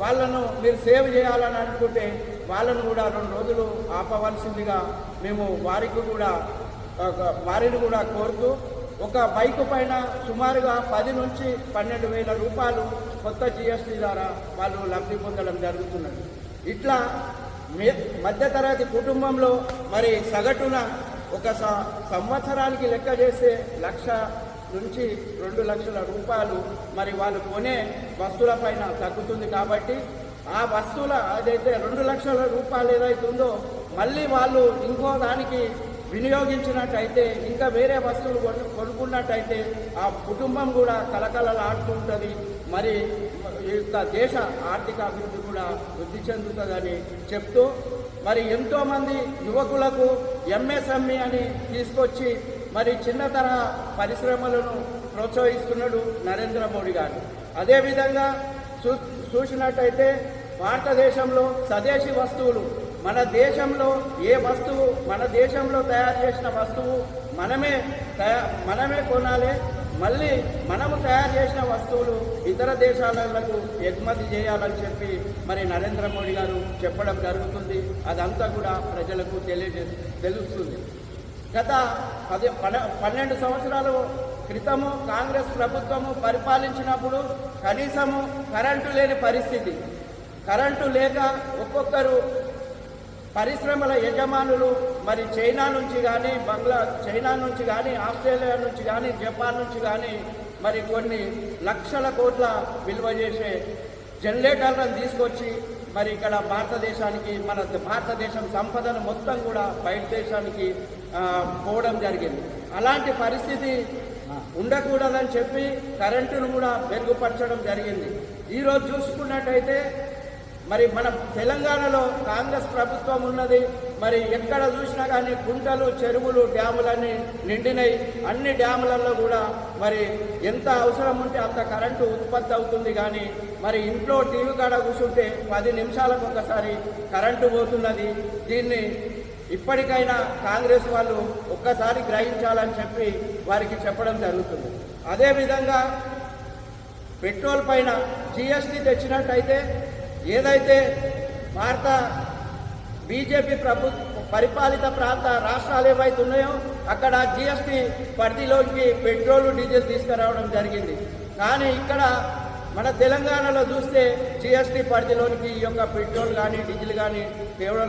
వాళ్ళను మీరు సేవ్ చేయాలని అనుకుంటే వాళ్ళను కూడా రెండు రోజులు ఆపవలసిందిగా మేము వారికి కూడా ఒక- వారిని కూడా కోరుతూ ఒక బైక్ పైన సుమారుగా పది నుంచి పన్నెండు వేల రూపాయలు కొత్త జిఎస్టీ ద్వారా వాళ్ళు లబ్ధి పొందడం జరుగుతున్నది. ఇట్లా మే మధ్యతరగతి కుటుంబంలో మరి సగటున ఒక స- సంవత్సరానికి లెక్క చేస్తే లక్ష నుంచి రెండు లక్షల రూపాయలు మరి వాళ్ళు కొనే వస్తువుల పైన తగ్గుతుంది కాబట్టి ఆ వస్తువుల ఏదైతే రెండు లక్షల రూపాయలు ఏదైతే ఉందో మళ్ళీ వాళ్ళు ఇంకో దానికి వినియోగించినట్టయితే ఇంకా వేరే వస్తువులు కొను కొనుక్కున్నట్టయితే ఆ కుటుంబం కూడా కలకలలాడుతూ ఉంటుంది మరి యొక్క దేశ ఆర్థిక అభివృద్ధి కూడా వృద్ధి చెందుతుందని చెప్తూ మరి ఎంతోమంది యువకులకు ఎంఎస్ఎంఈ అని తీసుకొచ్చి మరి చిన్న తరహా పరిశ్రమలను ప్రోత్సహిస్తున్నాడు నరేంద్ర మోడీ గారు. అదేవిధంగా చూ చూసినట్టయితే భారతదేశంలో స్వదేశీ వస్తువులు మన దేశంలో ఏ వస్తువు మన దేశంలో తయారు చేసిన వస్తువు మనమే తయా మనమే కొనాలి మళ్ళీ మనము తయారు చేసిన వస్తువులు ఇతర దేశాలకు ఎగుమతి చేయాలని చెప్పి మరి నరేంద్ర మోడీ గారు చెప్పడం జరుగుతుంది. అదంతా కూడా ప్రజలకు తెలియజే తెలుస్తుంది. గత పది పన్నెండు సంవత్సరాలు క్రితము కాంగ్రెస్ ప్రభుత్వము పరిపాలించినప్పుడు కనీసము కరెంటు లేని పరిస్థితి. కరెంటు లేక ఒక్కొక్కరు పరిశ్రమల యజమానులు మరి చైనా నుంచి కానీ బంగ్లా చైనా నుంచి కానీ ఆస్ట్రేలియా నుంచి కానీ జపాన్ నుంచి కానీ మరి కొన్ని లక్షల కోట్ల విలువ చేసే జనరేటర్లను తీసుకొచ్చి మరి ఇక్కడ భారతదేశానికి మన భారతదేశం సంపదను మొత్తం కూడా బయట దేశానికి పోవడం జరిగింది. అలాంటి పరిస్థితి ఉండకూడదని చెప్పి కరెంటును కూడా మెరుగుపరచడం జరిగింది. ఈరోజు చూసుకున్నట్టయితే మరి మన తెలంగాణలో కాంగ్రెస్ ప్రభుత్వం ఉన్నది మరి ఎక్కడ చూసినా కానీ కుంటలు చెరువులు డ్యాములన్నీ నిండినాయి అన్ని డ్యాములలో కూడా మరి ఎంత అవసరం ఉంటే అంత కరెంటు ఉత్పత్తి అవుతుంది కానీ మరి ఇంట్లో టీవీ కాడ కూర్చుంటే పది నిమిషాలకు ఒకసారి కరెంటు పోతున్నది. దీన్ని ఇప్పటికైనా కాంగ్రెస్ వాళ్ళు ఒక్కసారి గ్రహించాలని చెప్పి వారికి చెప్పడం జరుగుతుంది. అదేవిధంగా పెట్రోల్ పైన జిఎస్టీ తెచ్చినట్టయితే ఏదైతే భారత బీజేపీ ప్రభు పరిపాలిత ప్రాంత రాష్ట్రాలు ఏవైతే ఉన్నాయో అక్కడ జిఎస్టీ పరిధిలోకి పెట్రోల్ డీజిల్ తీసుకురావడం జరిగింది. కానీ ఇక్కడ మన తెలంగాణలో చూస్తే జిఎస్టీ పరిధిలోనికి ఈ యొక్క పెట్రోల్ కానీ డీజిల్ కానీ కేవలం